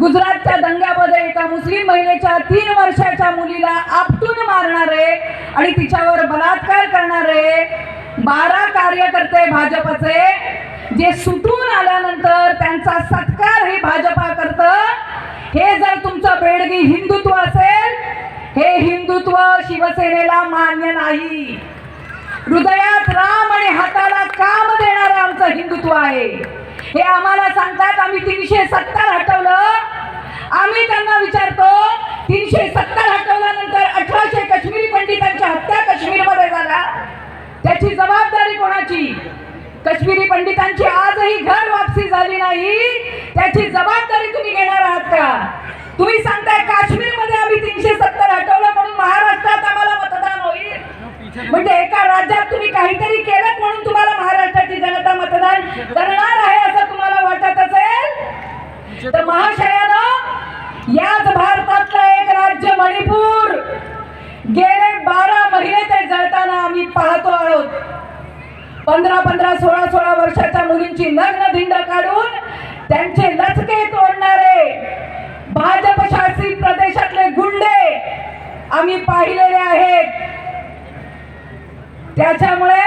गुजरातच्या दंग्यामध्ये एका मुस्लिम महिलेच्या तीन वर्षाच्या मुलीला आपटून मारणारे आणि तिच्यावर बलात्कार करणारे बारा कार्यकर्ते भाजपचे जे सुटून आल्यानंतर त्यांचा सत्कार हे भाजपा करत. हे जर तुमचं बेडगी हिंदुत्व असेल हे हिंदुत्व शिवसेनेला मान्य नाही. हृदयात राम आणि हाताला काम देणारं आमचं हिंदुत्व आहे. हे आम्हाला सांगतात आम्ही तीनशे सत्तर हटवलं. आम्ही त्यांना विचारतो तीनशे सत्तर हटवल्यानंतर अठराशे काश्मीरी पंडितांच्या हत्या काश्मीरमध्ये झाला त्याची जबाबदारी कोणाची? काश्मीरी पंडितांची आजही घर वापसी झाली नाही. त्याची जबाबदारी तुम्ही घेणार आहात का? तुम्ही सांगताय काश्मीरमध्ये आम्ही तीनशे सत्तर हटवलं म्हणून महाराष्ट्रात आम्हाला मतदान होईल. म्हणजे एका राज्यात तुम्ही काहीतरी केलं म्हणून तुम्हाला महाराष्ट्राची जनता मतदान करणार आहे असं तुम्हाला वाटत असेल तर महाशयानं याच भारतातलं एक राज्य मणिपूर गेले बारा महिने ते जळताना आम्ही पाहतो आहोत पंधरा पंधरा सोळा सोळा वर्षाच्या मुलींची नग्न धिंड काढून त्यांचे लचके तोडणारे भाजप शासित प्रदेशातले गुंडे आम्ही पाहिलेले आहेत. त्याच्यामुळे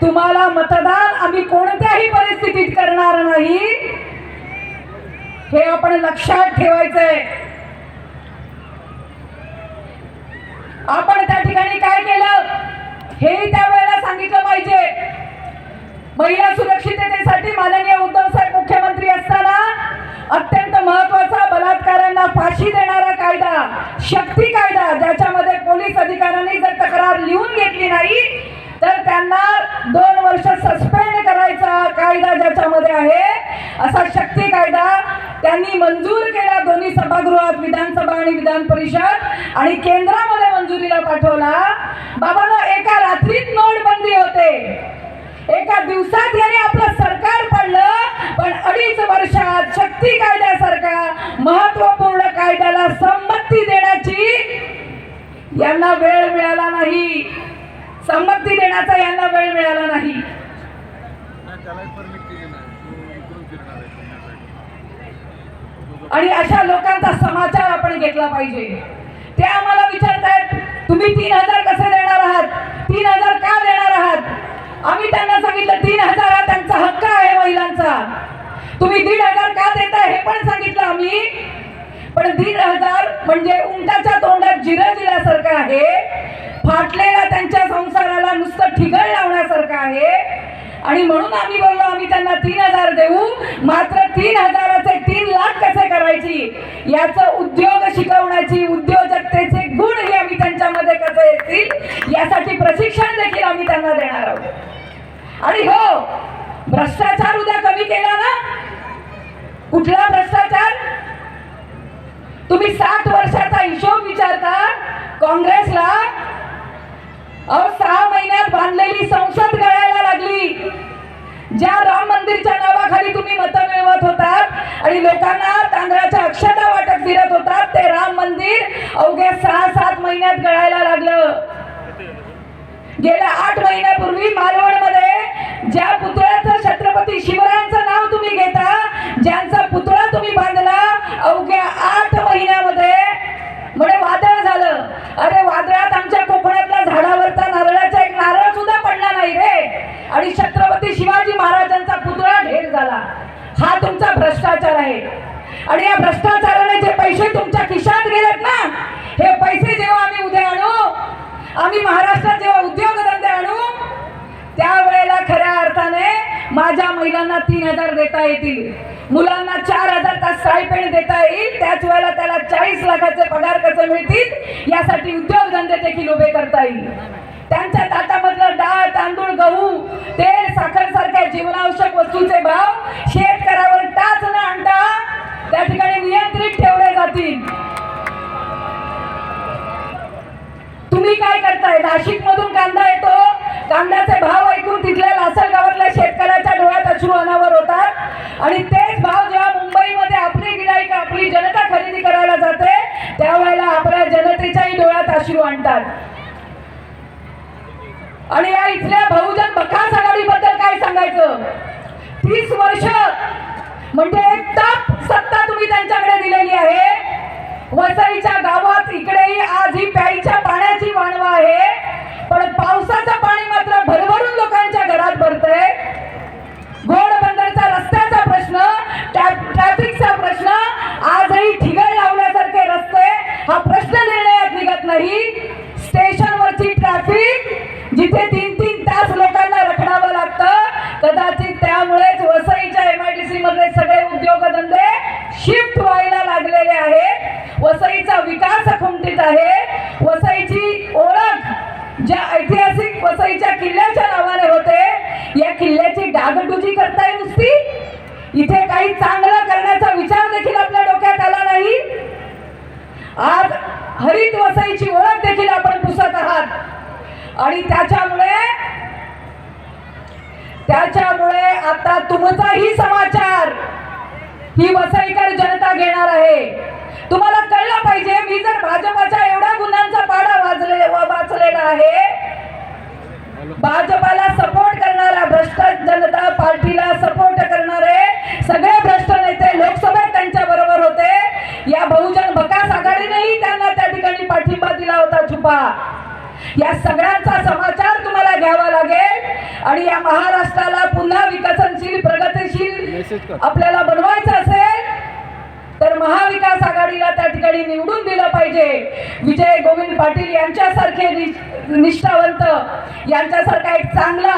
तुम्हाला मतदान आम्ही कोणत्याही परिस्थितीत करणार नाही. हे आपण लक्षात ठेवायचंय. आपण त्या ठिकाणी काय केलं? हेही त्यावेळेला सांगितलं पाहिजे. महिला सुरक्षिततेसाठी माननीय उद्धव साहेब मुख्यमंत्री असताना अत्यंत महत्त्वाचा बलात्कारांना फाशी देणारा कायदा शक्ती कायदा ज्याच्यामध्ये पोलीस अधिकाऱ्यांनी जर तक्रार लिहून घेतली नाही तर त्यांना दोन वर्ष सस्पेंड करायचा कायदा ज्याच्यामध्ये आहे असा शक्ती त्यांनी मंजूर केला दोन्ही सभागृहात विधानसभा आणि विधान परिषद. आणि केंद्रामध्ये मंजुरीला पाठवला. बाबांनो एका रात्रीत नोटबंदी होते. एका दिवसात याने आपलं सरकार पडलं पण अडीच वर्षात शक्ती कायद्यासारखा महत्त्वपूर्ण कायद्याला संमती देण्याची यांना वेळ मिळाला नाही. संमती देण्याचा यांना वेळ मिळाला नाही त्यालाही परमिट केली नाही तो इकडून फिरणार आहे पुण्यासाठी. आणि अशा लोकांचा समाचार आपण घेतला पाहिजे. ते आम्हाला विचारतायत तुम्ही तीन हजार कसे देणार आहात? तीन हजार का देणार आहात? आम्ही त्यांना सांगितलं तीन हजार हा त्यांचा हक्क आहे महिलांचा. तुम्ही दीड हजार का देता हे पण सांगितलं आम्ही. पण दीड हजार म्हणजे उंटाच्या तोंडात जिरं दिल्यासारखं आहे. फाटलेल्या त्यांच्या संसाराला नुसतं ठिगळ लावण्यासारखं आहे. आणि म्हणून आम्ही बोललो आम्ही त्यांना तीन हजार देऊ. मात्र तीन हजार कसे याचा उद्योग शिकवण्याची उद्योजकतेचे गुण हे आम्ही त्यांच्यामध्ये कसं येतील यासाठी प्रशिक्षण देखील आम्ही त्यांना देणार आहोत. आणि हो भ्रष्टाचार उद्या कमी केला ना? कुठला भ्रष्टाचार? तुम्ही सात वर्षाचा हिशोब विचारता काँग्रेसला? अहो सहा महिन्यात बांधलेली संसद गळायला लागली. ज्या राम मंदिरच्या नावाखाली तुम्ही मतं मिळवत होतात आणि लोकांना तांदळाच्या अक्षता वाटत फिरत होतात ते राम मंदिर अवघ्या सहा सात महिन्यात गळायला लागलं. गेल्या आठ महिन्यापूर्वी मालवणमध्ये आहे. आणि या भ्रष्टाचाराने जे पैसे तुमच्या खिशात गेलेत ना हे पैसे जेव्हा आम्ही उद्या आणू आम्ही महाराष्ट्रात जेव्हा उद्योगधंदे आणू त्यावेळेला खऱ्या अर्थाने माझ्या महिलांना तीन हजार देता येतील. मुलांना चार हजार तास स्टायपेंड देता येईल. त्याच वेळेला त्याला चाळीस लाखाचे पगार कसे मिळतील यासाठी उद्योगधंदे देखील उभे करता येईल. त्यांच्या ताटामधलं डाळ तांदूळ गहू तेल साखर सारख्या जीवनावश्यक वस्तूचे भाव शेतकऱ्यावर टाच न आणता त्या ठिकाणी नियंत्रित ठेवले जातील. तुम्ही काय करताय? नाशिक मधून कांदा येतो. कांद्याचे भाव ऐकून तिथल्या लासर गावातल्या शेतकऱ्याच्या डोळ्यात अश्रू अनावर होतात. आणि तेच भाव जेव्हा मुंबईमध्ये आपली गिराईक आपली जनता खरेदी करायला जाते त्यावेळेला आपल्या जनतेच्याही डोळ्यात अश्रू आणतात. आणि या इथल्या बहुजन बकास आघाडीबद्दल काय सांगायचं? तीस वर्ष म्हणजे एक ताप सत्ता तुम्ही त्यांच्याकडे दिलेली आहे. वसईच्या गावात इकडेही आज ही प्यायच्या पाण्याची वाणवा आहे. पण पावसाचं पाणी मात्र भरभरून लोकांच्या घरात भरतंय. गोड बंदरचा रस्त्याचा प्रश्न ट्रॅफिकचा प्रश्न आजही ठिगळ लावल्यासारखे रस्ते हा प्रश्न निर्णयात निघत नाही. स्टेशनवरची ट्रॅफिक जिथे तीन तीन तास लोकांना रखडावं लागतं कदाचित त्यामुळेच वसईच्या एम आय डी सी मधले सगळे उद्योगधंदे शिफ्ट व्हायला लागलेले आहेत. वसईचा विकास खुंटीत आहे. वसईची ओळख ज्या ऐतिहासिक वसईच्या किल्ल्याच्या नावाने होते या किल्ल्याची डागडुजी करताय नुसती. इथे काही चांगलं करण्याचा विचार देखील आपल्या डोक्यात आला नाही. आज हरित वसईची ओळख देखील आपण पुसत आहात. आणि त्याच्यामुळे त्याच्यामुळे आता तुमचाही समाचार ही वसईकर जनता घेणार आहे. तुम्हाला कळलं पाहिजे मी जर भाजपाच्या एवढ्या गुन्ह्यांचा पाडा वाजले वाचलेला आहे भाजपाला सपोर्ट करणारा भ्रष्ट जनता आणि या महाराष्ट्राला पुन्हा विकसनशील प्रगतिशील आपल्याला बनवायचं असेल तर महाविकास आघाडीला त्या ठिकाणी निवडून दिलं पाहिजे. विजय गोविंद पाटील यांच्यासारखे निष्ठावंत यांच्यासारखा एक चांगला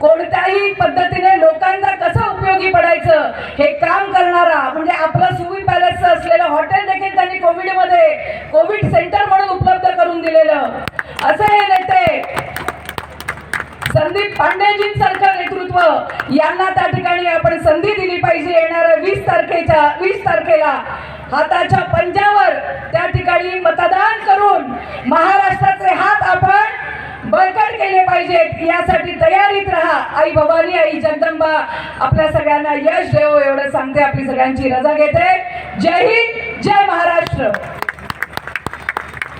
कोणत्याही पद्धतीने लोकांना कसं उपयोगी पडायचं हे काम करणारा म्हणजे आपलं सुवी पॅलेसचं असलेलं हॉटेल देखील त्यांनी कोविडमध्ये कोविड सेंटर म्हणून उपलब्ध करून दिलेलं. असे हे नेते संदीप पांडेजींसारखं नेतृत्व. यांना त्या ठिकाणी आपण संधी दिली पाहिजे येणाऱ्या वीस तारखेच्या वीस तारखेला. हाताच्या पंजावर त्या ठिकाणी मतदान करून महाराष्ट्राचे हात आपण बळकट केले पाहिजेत. यासाठी तयारीत राहा. आई भवानी आई जगदंबा आपल्या सगळ्यांना यश देव एवढं सांगते. आपली सगळ्यांची रजा घेते. जय हिंद जय महाराष्ट्र.